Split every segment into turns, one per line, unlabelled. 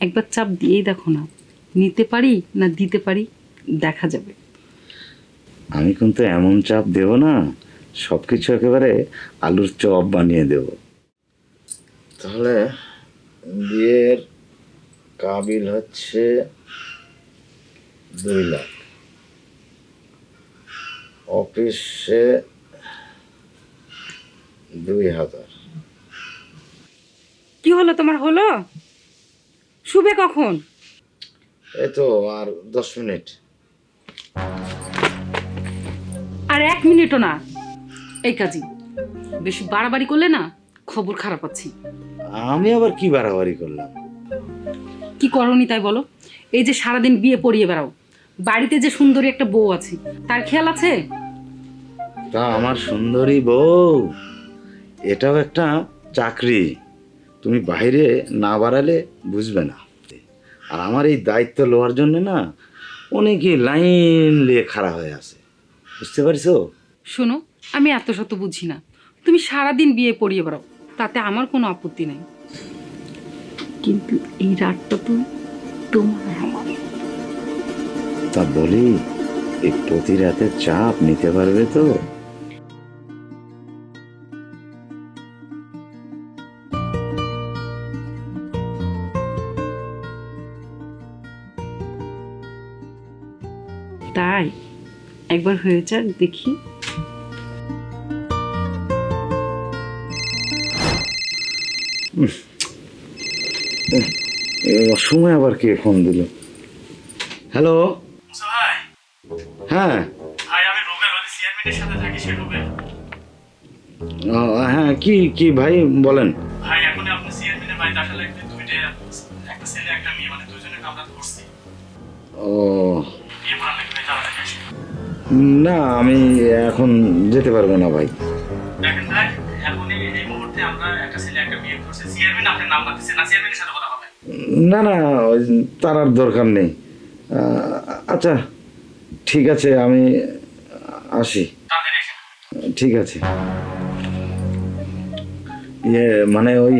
একবার চাপ দিয়েই দেখো না। নিতে পারি না দিতে পারি দেখা যাবে।
আমি কিন্তু এমন চাপ দেব না সব কিছু একেবারে আলুর চপ বানিয়ে দেব। তাহলে বিয়ের কাবিল হচ্ছে দুই লাখ। অফিসে দুই হাজার।
কি হলো তোমার হলো? শুবে কখন?
এই তো আর দশ মিনিট।
আর এক মিনিটও না। এই কাজই বেশি বাড়াবাড়ি করলে না খবর খারাপ আছি
আমি আবার কি বাড়াবাড়ি করলাম?
কি করনি তাই বলো? এই যে সারাদিন বিয়ে পড়িয়ে বেড়াও। বাড়িতে যে সুন্দরী একটা বউ আছে তার খেয়াল আছে?
তা আমার সুন্দরী বউ এটাও একটা চাকরি। তুমি বাইরে না বাড়ালে বুঝবে না। আর আমার এই দায়িত্ব লওয়ার জন্য না অনেকে লাইন নিয়ে খাড়া হয়ে আছে। বুঝতে পারছ?
শোনো আমি এত শত বুঝি না। তুমি সারাদিন বিয়ে পড়িয়ে বেড়াও তাতে আমার কোনো আপত্তি নাই। কিন্তু এই রাতটা তো তোমার
তা বলি এই প্রতি রাতে চাপ নিতে পারবে তো?
তাই একবার হয়ে যাক দেখি।
সময় আবার কে ফোন দিল? হ্যালো? হ্যাঁ। হ্যাঁ কি কি ভাই বলেন।
ভাই এখন আপনি চেয়ারম্যানের বাড়িতে আসা লাগবে দুইটা একটা ছেলে একটা মেয়ে মানে দুজনে আমরা ধরছি।
ও না আমি এখন যেতে পারব না ভাই।
দেখেন ভাই এখন এই এই মুহূর্তে আমরা একটা ছেলে একটা বিয়ে করছে। চেয়ারম্যান আপনার নাম্বার দিচ্ছে না। চেয়ারম্যানের সাথে কথা হবে
না না ওই তার আর দরকার নেই। আচ্ছা ঠিক আছে আমি আসি। ঠিক আছে। ইয়ে মানে ওই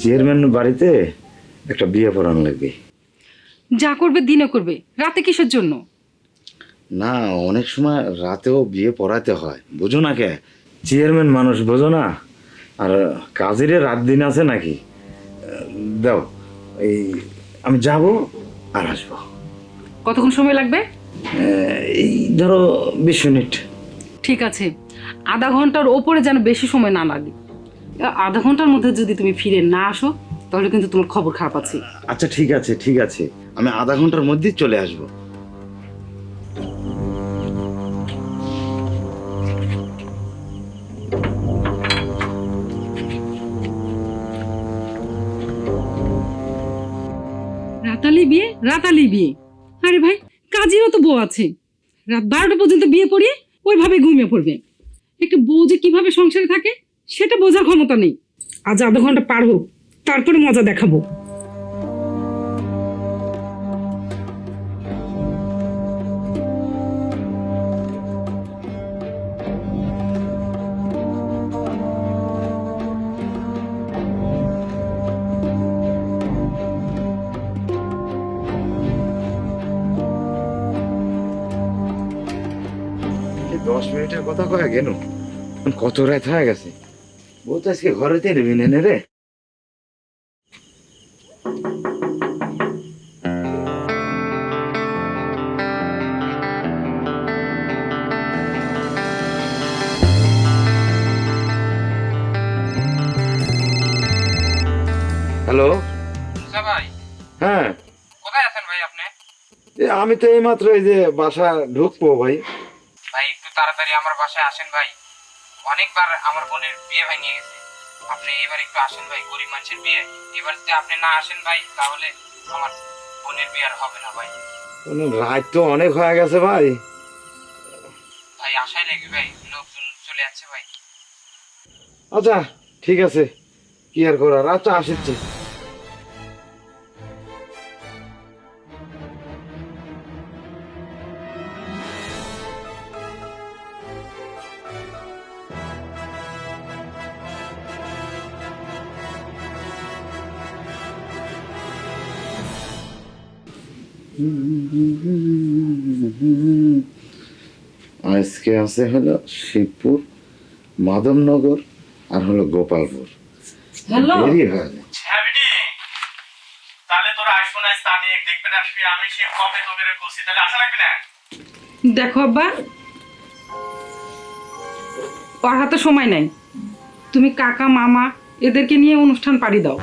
চেয়ারম্যান বাড়িতে একটা বিয়ে পড়ানো লাগবে।
যা করবে দিনে করবে। রাতে কিসের জন্য?
না অনেক সময় রাতেও বিয়ে পড়াতে হয়। বুঝো না কে? চেয়ারম্যান মানুষ বোঝো না? আর কাজের রাত দিন আছে নাকি? দাও এই আমি যাব আর আসব।
কতক্ষণ সময় লাগবে?
এই ধরো বিশ মিনিট।
ঠিক আছে। আধা ঘণ্টার ওপরে যেন বেশি সময় না লাগে। আধা ঘণ্টার মধ্যে যদি তুমি ফিরে না আসো তাহলে কিন্তু তোমার খবর খারাপ আছে।
আচ্ছা ঠিক আছে ঠিক আছে। আমি আধা ঘণ্টার মধ্যেই চলে আসব।
রাতালি বিয়ে রাতালি বিয়ে। আরে ভাই, কাজেরও তো বউ আছে। রাত বারোটা পর্যন্ত বিয়ে পড়িয়ে ওইভাবে ঘুমিয়ে পড়বে। একটা বউ যে কীভাবে সংসারে থাকে, সেটা বোঝার ক্ষমতা নেই। আজ আধ ঘণ্টা পার হোক, তারপরে মজা দেখাবো।
দশ মিনিটের কথা কয়ে গেল কত রাত হয়ে গেছে? ও তো আজকে ঘরেতে নেবি নেনে রে। হ্যালো?
ভাই।
হ্যাঁ।
কোথায় আছেন ভাই আপনি?
আমি তো এইমাত্র এই যে বাসা ঢুকবো ভাই।
তাড়াতাড়ি আমার বাসায় আসেন ভাই। অনেকবার আমার বোনের বিয়ে ভেঙে গেছে। আপনি এবার একটু আসেন ভাই গরিব মানুষের বিয়ে। এবার যদি আপনি না আসেন ভাই তাহলে আমার বোনের বিয়ে আর হবে না ভাই।
রাত তো অনেক হয়ে গেছে ভাই।
ভাই আশাই লাগবে ভাই লোকজন চলে যাচ্ছে ভাই।
আচ্ছা ঠিক আছে। কি আর করার? আচ্ছা আসিচ্ছি। আজকে আছে হলো শিবপুর মাদমনগর আর হলো গোপালপুর। দেরি হয় না।
হ্যাঁ তাহলে তোরা আসব না তা দেখবে আসবি আমি সে কবে তোকে করছি তাহলে আশা রাখবি না?
দেখো আব্বা ওর হাতে সময় নাই। তুমি কাকা মামা এদেরকে নিয়ে অনুষ্ঠান পাড়ি দাও।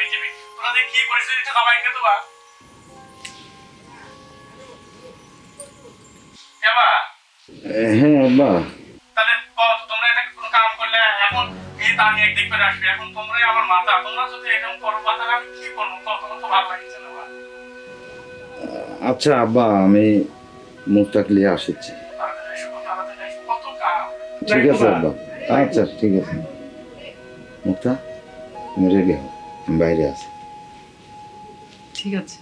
বিজেপি। কি পরিস্থিতিটা সবাইকে দেবা এবার
হ্যাঁ
তাহলে তোমরা এটা কোনো কাম করলে এখন এই তার নিয়ে দেখবে আসবে। এখন তোমরাই আমার মাথা। তোমরা যদি এরকম করো আমি কি করব? তো তোমার তো ভালো লাগছে না
আচ্ছা আব্বা আমি মুখটা
কত কাম।
ঠিক আছে আব্বা আচ্ছা ঠিক আছে। মুক্তা তুমি রেডি হও বাইরে আছে
ঠিক আছে।